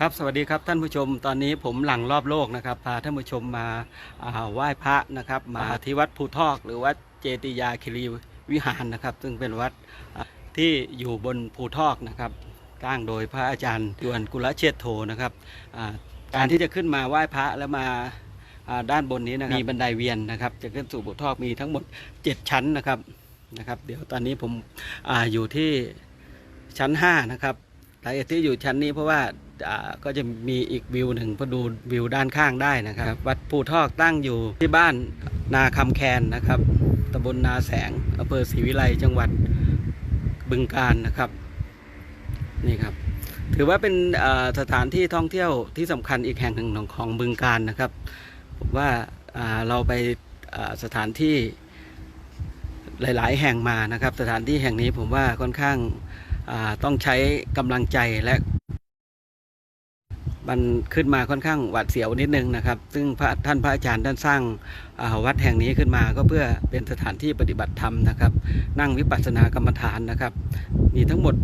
ครับสวัสดีครับท่านผู้ชมตอนนี้ผมหลังรอบโลกนะครับพาท่านผู้ชมมาไหว้พระนะครับ มาที่วัดภูทอกหรือวัดเจติยาคิรีวิหารนะครับ ซึ่งเป็นวัดที่อยู่บนภูทอกนะครับสร้างโดยพระอาจารย์ยวนกุลเชษโทนะครับการที่จะขึ้นมาไหว้พระแล้วมาด้านบนนี้นะครับมีบันไดเวียนนะครับ จะขึ้นสู่ภูทอกมีทั้งหมด 7 ชั้นนะครับนะครับ เดี๋ยวตอนนี้ผมออยู่ที่ชั้น5นะครับสาเหตุที่อยู่ชั้นนี้เพราะว่า ก็จะมีอีกวิวหนึ่งเพอดูวิวด้านข้างได้นะครับ วัดภูทอกตั้งอยู่ที่บ้านนาคำแคนนะครับตำบลนาแสงอำเภอศรีวิไลจังหวัดบึงกาฬนะครับนี่ครับ ถือว่าเป็นอ่าสถานที่ท่องเที่ยวที่สำคัญอีกแห่งหนึ่งของของบึงกาฬนะครับผมว่าอ่าเราไปอ่าสถานที่หลาย ๆ แห่งมานะครับ สถานที่แห่งนี้ผมว่าค่อนข้างอ่าต้องใช้กำลังใจและ มันขึ้นมาค่อนข้างหวาดเสียวนิดนึงนะครับ ซึ่งพระท่านพระอาจารย์ท่านสร้างาวัดแห่งนี้ขึ้นมาก็เพื่อเป็นสถานที่ปฏิบัติธรรมนะครับ นั่งวิปัสสนากรรมฐานนะครับ มีทั้งหมด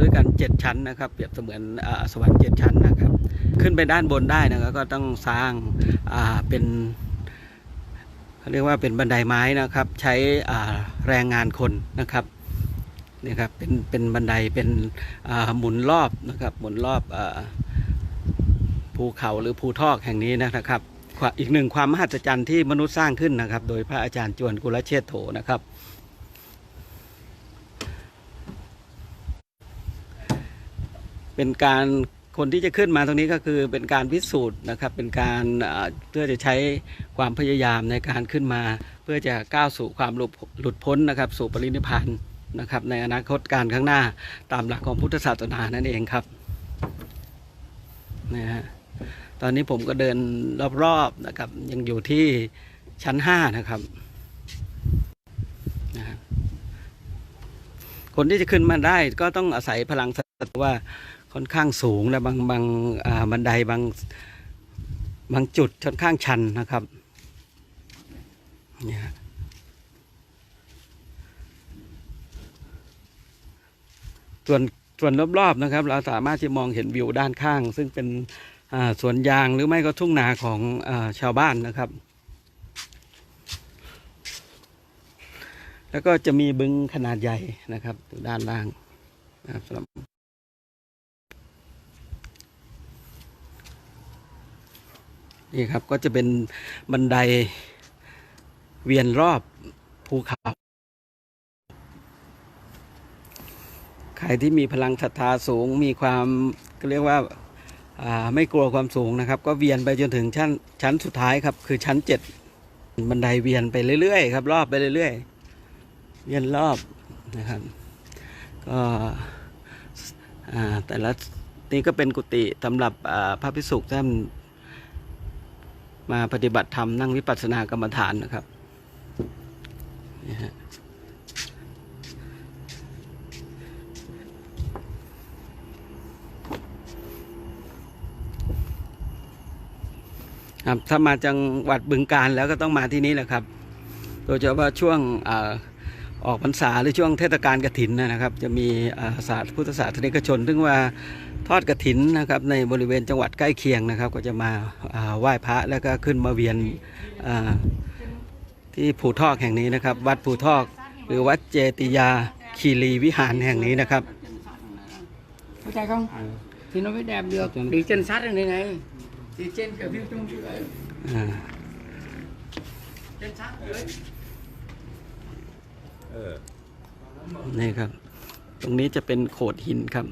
ด้วยกันเจ็ดชั้นนะครับ เปรียบเสมือนอสวรรค์เจ็ดชั้นนะครับ ขึ้นไปด้านบนได้นะครับก็ต้องสร้างาเป็นเขาเรียกว่าเป็นบันไดไม้นะครับ ใช้แรงงานคนนะครับนี่ครับเป็นเป็นบันไดเป็นหมุนรอบนะครับหมุนรอบอ ภูเขาหรือภูทอกแห่งนี้นะครับ อีกหนึ่งความมหัศจรรย์ที่มนุษย์สร้างขึ้นนะครับ โดยพระอาจารย์จวนกุลเชษโถนะครับ เป็นการคนที่จะขึ้นมาตรงนี้ก็คือเป็นการพิสูจน์นะครับ เป็นการเพื่อจะใช้ความพยายามในการขึ้นมา เพื่อจะก้าวสู่ความหลุดหลุดพ้นนะครับ สู่ปรินิพพานนะครับในอนาคตการข้างหน้าตามหลักของพุทธศาสนานั่นเองครับนะฮะ ตอนนี้ผมก็เดินรอบๆนะครับ ยังอยู่ที่ชั้นห้านะครับนะคนที่จะขึ้นมาได้ก็ต้องอาศัยพลังศรัทธาว่าค่อนข้างสูงและบางบางบันไดบางบางจุดค่อนข้างชันนะครับเนี่ยส่วนส่วนรอบๆนะครับ เราสามารถที่มองเห็นวิวด้านข้าง ซึ่งเป็น สวนยางหรือไม่ก็ทุ่งนาของอชาวบ้านนะครับ แล้วก็จะมีบึงขนาดใหญ่นะครับด้านล่างนะครับสำหรับนี่ครับก็จะเป็นบันไดเวียนรอบภูเขาใครที่มีพลังศรัทธาสูงมีความก็เรียกว่า ไม่กลัวความสูงนะครับ ก็เวียนไปจนถึงชั้นชั้นสุดท้ายครับ คือชั้นเจ็ดบันไดเวียนไปเรื่อยๆครับ รอบไปเรื่อยๆ เวียนรอบนะครับ ก็แต่ละนี่ก็เป็นกุฏิสำหรับพระภิกษุท่านมาปฏิบัติธรรมนั่งวิปัสสนากรรมฐานนะครับ ครับถ้ามาจังหวัดบึงการแล้วก็ต้องมาที่นี่แหละครับ โดยเฉพาะช่วงอาออกพรรษาหรือช่วงเทศกาลกฐินนะครับ จะมีอ่าศาสตร์พุทธศาสนิกชนซึ่งว่าทอดกฐินนะครับในบริเวณจังหวัดใกล้เคียงนะครับ ก็จะมาอ่าไหว้พระแล้วก็ขึ้นมาเวียนอ่าที่ภูทอกแห่งนี้นะครับ วัดภูทอกหรือวัดเจติยาคีรีวิหารแห่งนี้นะครับเข้าใจ không thì nó mới đẹp được đi chân sát ở đây này thì trên cả view trong dưới อ่า chân sát dưới นี่ครับ ตรงนี้จะเป็นโขดหินครับ